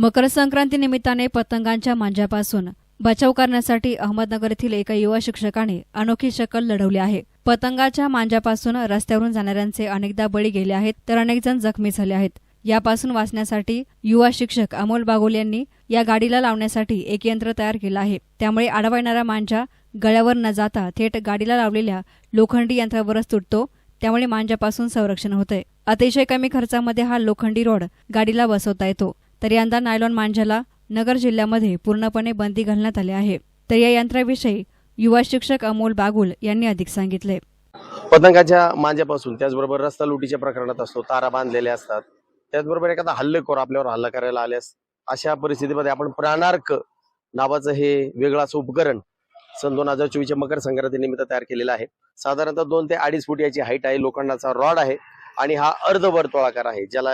मकर संक्रांती निमित्ताने पतंगांच्या मांजापासून बचाव करण्यासाठी अहमदनगर येथील एका युवा शिक्षकाने अनोखी शकल लढवली आहे. पतंगाच्या मांजापासून रस्त्यावरून जाणाऱ्यांचे अनेकदा बळी गेले आहेत तर अनेक जण जखमी झाले आहेत. यापासून वाचण्यासाठी युवा शिक्षक अमोल बागोल यांनी या गाडीला लावण्यासाठी एक यंत्र तयार केलं आहे. त्यामुळे आडवा येणारा मांजा गळ्यावर न जाता थेट गाडीला लावलेल्या लोखंडी यंत्रावरच तुटतो. त्यामुळे मांजापासून संरक्षण होतंय. अतिशय कमी खर्चामध्ये हा लोखंडी रोड गाडीला बसवता येतो. तर यंदा नायलॉन मांजाला नगर जिल्ह्यामध्ये पूर्णपणे बंदी घालण्यात आली आहे. तर या यंत्राविषयी युवा शिक्षक अमोल बागुल यांनी अधिक सांगितले. पतंगाच्या मांज्यापासून त्याचबरोबर रस्ता लुटीच्या प्रकरणात असतो तारा बांधलेल्या असतात त्याचबरोबर एखादा हल्लेखोर आपल्यावर हल्ला करायला आल्यास अशा परिस्थितीमध्ये आपण प्राणार्क नावाचं हे वेगळं असं उपकरण सन दोन हजार चोवीसच्या मकर संक्रांती निमित्त तयार केलेलं आहे. साधारणतः दोन ते अडीच फूट याची हाईट आहे लोखंडाचा रॉड आहे. आणि हा अर्धवर्तुळाकार आहे ज्याला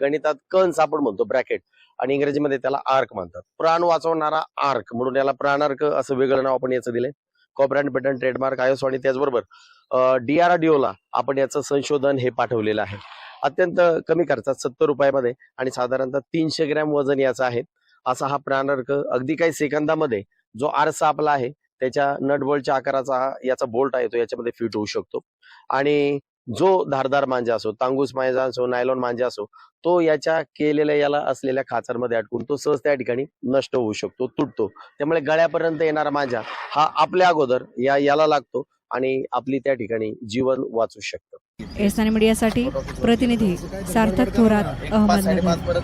गणितात कंस आपण म्हणतो ब्रॅकेट. आणि इंग्रजीमध्ये त्याला आर्क म्हणतात. प्राण वाचवणारा आर्क म्हणून याला प्राणार्क असं वेगळं नाव आपण याचं दिले कॉपरँड पेटंट ट्रेडमार्क आयोस आणि त्याचबरोबर डीआरडीओला आपण याचं संशोधन हे पाठवलेलं आहे. अत्यंत कमी खर्चात सत्तर रुपयामध्ये आणि साधारणतः तीनशे ग्रॅम वजन याचं आहे. असा हा प्राणार्क अगदी काही सेकंदामध्ये जो आरसा आपला आहे त्याच्या नटबोल्टच्या आकाराचा याचा बोल्ट आहे तो याच्यामध्ये फिट होऊ शकतो. आणि जो धारदार मांजा असो तांगूस मांजा असो नायलॉन मांजा असो तो याच्या केलेल्या याला असलेल्या खाचरमध्ये अडकून तो सहज त्या ठिकाणी नष्ट होऊ शकतो तुटतो. त्यामुळे गळ्यापर्यंत येणारा मांजा हा आपल्या अगोदर या याला लागतो आणि आपली त्या ठिकाणी जीवन वाचू शकतं. एसआनी मीडियासाठी प्रतिनिधी सार्थक थोरात अहमदनगर.